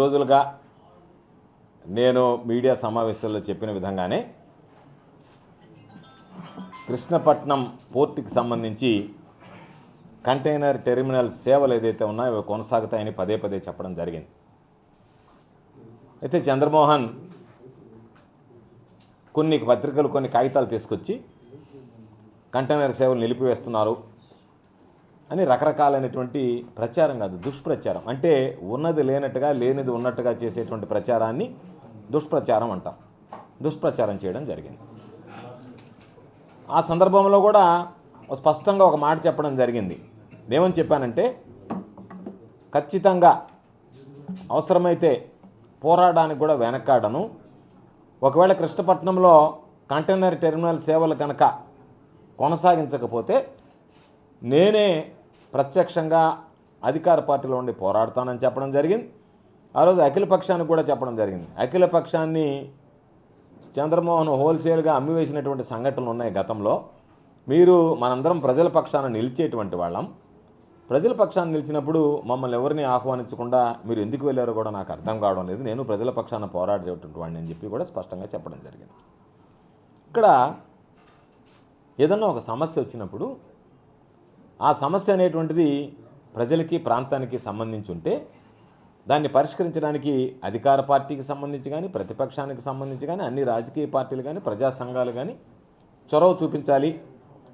రోజులుగా నేను మీడియా సమావేశాల్లో చెప్పిన విధంగానే కృష్ణపట్నం పోర్టుకి సంబంధించి కంటైనర్ టెర్మినల్ సేవలు ఏదైతే ఉన్నాయో అవి కొనసాగుతాయని పదే పదే చెప్పడం జరిగింది. అయితే చంద్రమోహన్ కొన్ని పత్రికలు కొన్ని కాగితాలు తీసుకొచ్చి కంటైనర్ సేవలు నిలిపివేస్తున్నారు. అని రకరకాలైనటువంటి ప్రచారం కాదు దుష్ప్రచారం. అంటే ఉన్నది లేనట్టుగా లేనిది ఉన్నట్టుగా చేసేటువంటి ప్రచారాన్ని దుష్ప్రచారం అంటాం. దుష్ప్రచారం చేయడం జరిగింది. ఆ సందర్భంలో కూడా స్పష్టంగా ఒక మాట చెప్పడం జరిగింది. ఏమని చెప్పానంటే ఖచ్చితంగా అవసరమైతే పోరాడడానికి కూడా వెనకాడను ఒకవేళ కృష్ణపట్నంలో కంటైనర్ టెర్మినల్ సేవలు కనుక కొనసాగించకపోతే నేనే ప్రత్యక్షంగా అధికార పార్టీలో ఉండి పోరాడతానని చెప్పడం జరిగింది. ఆ రోజు అఖిల పక్షానికి కూడా చెప్పడం జరిగింది. అఖిల పక్షాన్ని చంద్రమోహన్ హోల్సేల్గా అమ్మివేసినటువంటి సంఘటనలు ఉన్నాయి గతంలో. మీరు మనందరం ప్రజల పక్షాన నిలిచేటువంటి వాళ్ళం. ప్రజల పక్షాన నిలిచినప్పుడు మమ్మల్ని ఎవరిని ఆహ్వానించకుండా మీరు ఎందుకు వెళ్ళారో కూడా నాకు అర్థం కావడం లేదు. నేను ప్రజల పక్షాన పోరాడేటువంటి వాడిని అని చెప్పి కూడా స్పష్టంగా చెప్పడం జరిగింది. ఇక్కడ ఏదన్నా ఒక సమస్య వచ్చినప్పుడు ఆ సమస్య అనేటువంటిది ప్రజలకి ప్రాంతానికి సంబంధించి ఉంటే దాన్ని పరిష్కరించడానికి అధికార పార్టీకి సంబంధించి కానీ ప్రతిపక్షానికి సంబంధించి కానీ అన్ని రాజకీయ పార్టీలు కానీ ప్రజా సంఘాలు కానీ చొరవ చూపించాలి.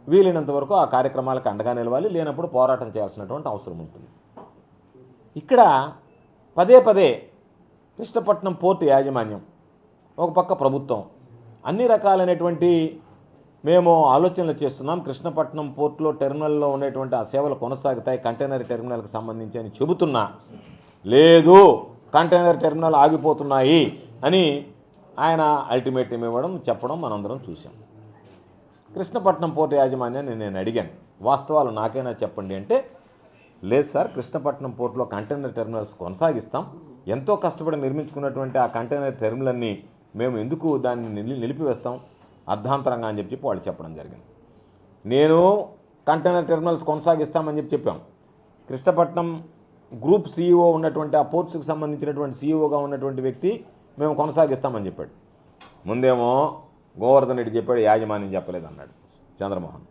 వీలైనంత వరకు ఆ కార్యక్రమాలకు అండగా నిలవాలి. లేనప్పుడు పోరాటం చేయాల్సినటువంటి అవసరం ఉంటుంది. ఇక్కడ పదే పదే కృష్ణపట్నం పోర్టు యాజమాన్యం ఒక పక్క ప్రభుత్వం అన్ని రకాలైనటువంటి మేము ఆలోచనలు చేస్తున్నాం. కృష్ణపట్నం పోర్టులో టెర్మినల్లో ఉండేటువంటి ఆ సేవలు కొనసాగుతాయి. కంటైనర్ టెర్మినల్కి సంబంధించి అని చెబుతున్నా. లేదు కంటైనర్ టెర్మినల్ ఆగిపోతున్నాయి అని ఆయన అల్టిమేటం ఇవ్వడం చెప్పడం మనందరం చూసాం కృష్ణపట్నం పోర్టు యాజమాన్యాన్ని నేను అడిగాను. వాస్తవాలు నాకైనా చెప్పండి అంటే లేదు సార్ కృష్ణపట్నం పోర్టులో కంటైనర్ టెర్మినల్స్ కొనసాగిస్తాం. ఎంతో కష్టపడి నిర్మించుకున్నటువంటి ఆ కంటైనర్ టెర్మినల్ని మేము ఎందుకు దాన్ని నిలిపివేస్తాం? అర్ధాంతరంగా అని చెప్పి చెప్పి వాళ్ళు చెప్పడం జరిగింది. నేను కంటైనర్ టెర్మినల్స్ కొనసాగిస్తామని చెప్పి చెప్పాం. కృష్ణపట్నం గ్రూప్ సీఈఓ ఉన్నటువంటి ఆ పోర్ట్స్కి సంబంధించినటువంటి సీఈఓగా ఉన్నటువంటి వ్యక్తి మేము కొనసాగిస్తామని చెప్పాడు. ముందేమో గోవర్ధన్ రెడ్డి చెప్పాడు యాజమాన్యం చెప్పలేదు అన్నాడు చంద్రమోహన్.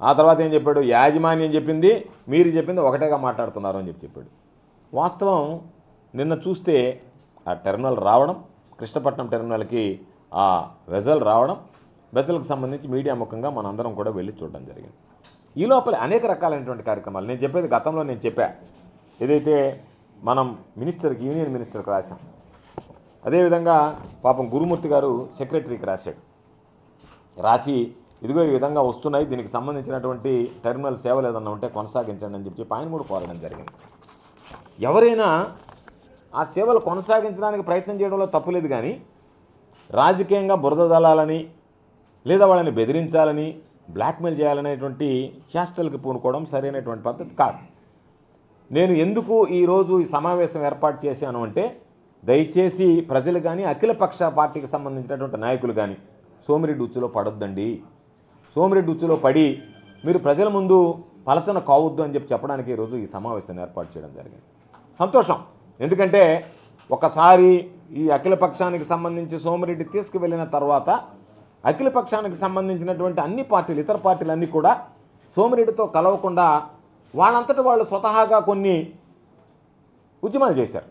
ఆ తర్వాత ఏం చెప్పాడు? యాజమాన్యం చెప్పింది మీరు చెప్పింది ఒకటేగా మాట్లాడుతున్నారు అని చెప్పి చెప్పాడు. వాస్తవం నిన్న చూస్తే ఆ టెర్మినల్ రావడం కృష్ణపట్నం టెర్మినల్కి ఆ వెజల్ రావడం వెజల్కి సంబంధించి మీడియా ముఖంగా మనందరం కూడా వెళ్ళి చూడడం జరిగింది. ఈ లోపల అనేక రకాలైనటువంటి కార్యక్రమాలు. నేను చెప్పేది గతంలో నేను చెప్పా. ఏదైతే మనం మినిస్టర్కి యూనియన్ మినిస్టర్కి రాశాం. అదేవిధంగా పాపం గురుమూర్తి గారు సెక్రటరీకి రాశాడు. రాసి ఇదిగో ఈ విధంగా వస్తున్నాయి దీనికి సంబంధించినటువంటి టెర్మినల్ సేవలు ఏదన్నా ఉంటే కొనసాగించండి అని చెప్పి ఆయన కూడా కోరడం జరిగింది. ఎవరైనా ఆ సేవలు కొనసాగించడానికి ప్రయత్నం చేయడంలో తప్పులేదు కానీ రాజకీయంగా బురద జలాలని లేదా వాళ్ళని బెదిరించాలని బ్లాక్మెయిల్ చేయాలనేటువంటి చేష్టలకు పూనుకోవడం సరైనటువంటి పద్ధతి కాదు. నేను ఎందుకు ఈరోజు ఈ సమావేశం ఏర్పాటు చేశాను అంటే దయచేసి ప్రజలు కానీ అఖిలపక్ష పార్టీకి సంబంధించినటువంటి నాయకులు కానీ సోమిరెడ్డి ఉచ్చులో పడొద్దండి. సోమిరెడ్డి ఉచ్చులో పడి మీరు ప్రజల ముందు పలచన కావద్దు అని చెప్పి చెప్పడానికి ఈరోజు ఈ సమావేశాన్ని ఏర్పాటు చేయడం జరిగింది. సంతోషం. ఎందుకంటే ఒకసారి ఈ అఖిలపక్షానికి సంబంధించి సోమిరెడ్డి తీసుకువెళ్ళిన తర్వాత అఖిలపక్షానికి సంబంధించినటువంటి అన్ని పార్టీలు ఇతర పార్టీలు అన్నీ కూడా సోమిరెడ్డితో కలవకుండా వాళ్ళంతటి వాళ్ళు స్వతహాగా కొన్ని ఉద్యమాలు చేశారు.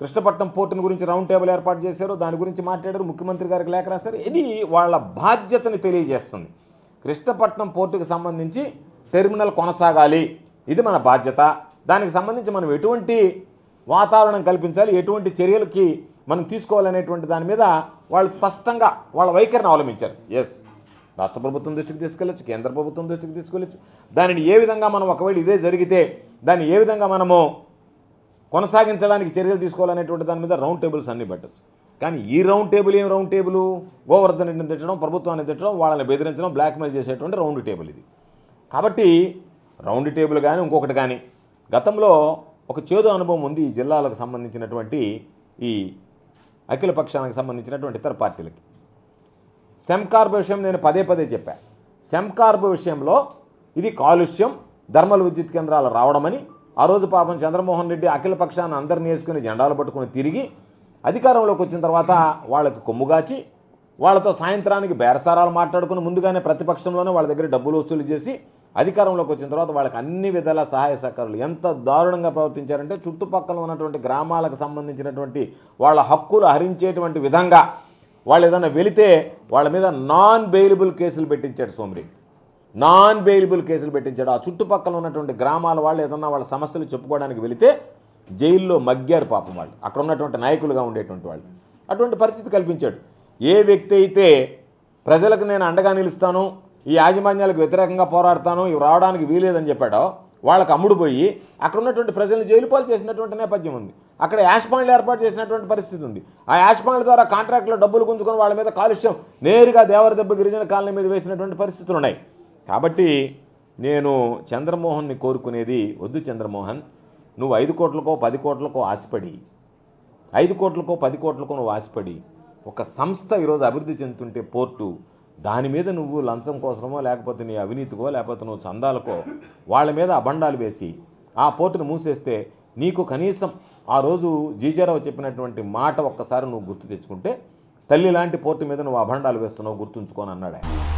కృష్ణపట్నం పోర్టును గురించి రౌండ్ టేబుల్ ఏర్పాటు చేశారు దాని గురించి మాట్లాడారు ముఖ్యమంత్రి గారికి లేఖ రాశారు. ఇది వాళ్ళ బాధ్యతని తెలియజేస్తుంది. కృష్ణపట్నం పోర్టుకు సంబంధించి టెర్మినల్ కొనసాగాలి. ఇది మన బాధ్యత. దానికి సంబంధించి మనం ఎటువంటి వాతావరణం కల్పించాలి. ఎటువంటి చర్యలకి మనం తీసుకోవాలనేటువంటి దాని మీద వాళ్ళు స్పష్టంగా వాళ్ళ వైఖరిని అవలంబించారు. ఎస్ రాష్ట్ర ప్రభుత్వం దృష్టికి తీసుకెళ్ళొచ్చు కేంద్ర ప్రభుత్వం దృష్టికి తీసుకెళ్ళొచ్చు. దానిని ఏ విధంగా మనం ఒకవేళ ఇదే జరిగితే దాన్ని ఏ విధంగా మనము కొనసాగించడానికి చర్యలు తీసుకోవాలనేటువంటి దాని మీద రౌండ్ టేబుల్స్ అన్నీ పెట్టచ్చు. కానీ ఈ రౌండ్ టేబుల్ ఏం రౌండ్ టేబుల్? గోవర్ధన్ రెడ్డిని తిట్టడం ప్రభుత్వాన్ని తిట్టడం వాళ్ళని బెదిరించడం బ్లాక్మెయిల్ చేసేటువంటి రౌండ్ టేబుల్ ఇది. కాబట్టి రౌండ్ టేబుల్ కానీ ఇంకొకటి కానీ గతంలో ఒక చేదు అనుభవం ఉంది ఈ జిల్లాలకు సంబంధించినటువంటి ఈ అఖిల పక్షానికి సంబంధించినటువంటి ఇతర పార్టీలకి. సెమ్కార్బ్ విషయం నేను పదే పదే చెప్పాను సెమ్కార్బ్ విషయంలో ఇది కాలుష్యం ధర్మల విద్యుత్ కేంద్రాలు రావడమని ఆ రోజు పాపం చంద్రమోహన్ రెడ్డి అఖిల పక్షాన్ని అందరిని వేసుకుని జెండాలు పట్టుకుని తిరిగి అధికారంలోకి వచ్చిన తర్వాత వాళ్ళకి కొమ్ముగాచి వాళ్ళతో సాయంత్రానికి బేరసారాలు మాట్లాడుకుని ముందుగానే ప్రతిపక్షంలోనే వాళ్ళ దగ్గర డబ్బులు వసూలు చేసి అధికారంలోకి వచ్చిన తర్వాత వాళ్ళకి అన్ని విధాల సహాయ సహకారాలు ఎంత దారుణంగా ప్రవర్తించారంటే చుట్టుపక్కల ఉన్నటువంటి గ్రామాలకు సంబంధించినటువంటి వాళ్ళ హక్కులు హరించేటువంటి విధంగా వాళ్ళు ఏదైనా వెళితే వాళ్ళ మీద నాన్ బెయిలబుల్ కేసులు పెట్టించాడు సోమరి. నాన్ బెయిలబుల్ కేసులు పెట్టించాడు. ఆ చుట్టుపక్కల ఉన్నటువంటి గ్రామాల వాళ్ళు ఏదన్నా వాళ్ళ సమస్యలు చెప్పుకోవడానికి వెళితే జైల్లో మగ్గారు పాపం వాళ్ళు. అక్కడ ఉన్నటువంటి నాయకులుగా ఉండేటువంటి వాళ్ళు. అటువంటి పరిస్థితి కల్పించాడు. ఏ వ్యక్తి అయితే ప్రజలకు నేను అండగా నిలుస్తాను ఈ యాజమాన్యాలకు వ్యతిరేకంగా పోరాడతాను ఇవి రావడానికి వీలేదని చెప్పాడో వాళ్ళకి అమ్ముడు పోయి అక్కడ ఉన్నటువంటి ప్రజలను జైలుపాలు చేసినటువంటి నేపథ్యం ఉంది. అక్కడ యాష్ పాయింట్లు ఏర్పాటు చేసినటువంటి పరిస్థితి ఉంది. ఆ యాష్ పాయింట్ల ద్వారా కాంట్రాక్ట్లో డబ్బులు గుంజుకొని వాళ్ళ మీద కాలుష్యం నేరుగా దేవర దెబ్బ గిరిజన కాలనీ మీద వేసినటువంటి పరిస్థితులు ఉన్నాయి. కాబట్టి నేను చంద్రమోహన్ని కోరుకునేది వద్దు చంద్రమోహన్ నువ్వు ఐదు కోట్లకో పది కోట్లకో ఆశపడి ఐదు కోట్లకో పది కోట్లకో నువ్వు ఆశపడి ఒక సంస్థ ఈరోజు అభివృద్ధి చెందుతుంటే పోర్టు దాని మీద నువ్వు లంచం కోసమో లేకపోతే నీ అవినీతికో లేకపోతే నువ్వు చందాలకో వాళ్ళ మీద అబండాలు వేసి ఆ పోర్టును మూసేస్తే నీకు కనీసం ఆ రోజు జీజారావు చెప్పినటువంటి మాట ఒక్కసారి నువ్వు గుర్తు తెచ్చుకుంటే తల్లి లాంటి పోర్టు మీద నువ్వు అభండాలు వేస్తున్నావు గుర్తుంచుకొని అన్నాడు ఆయన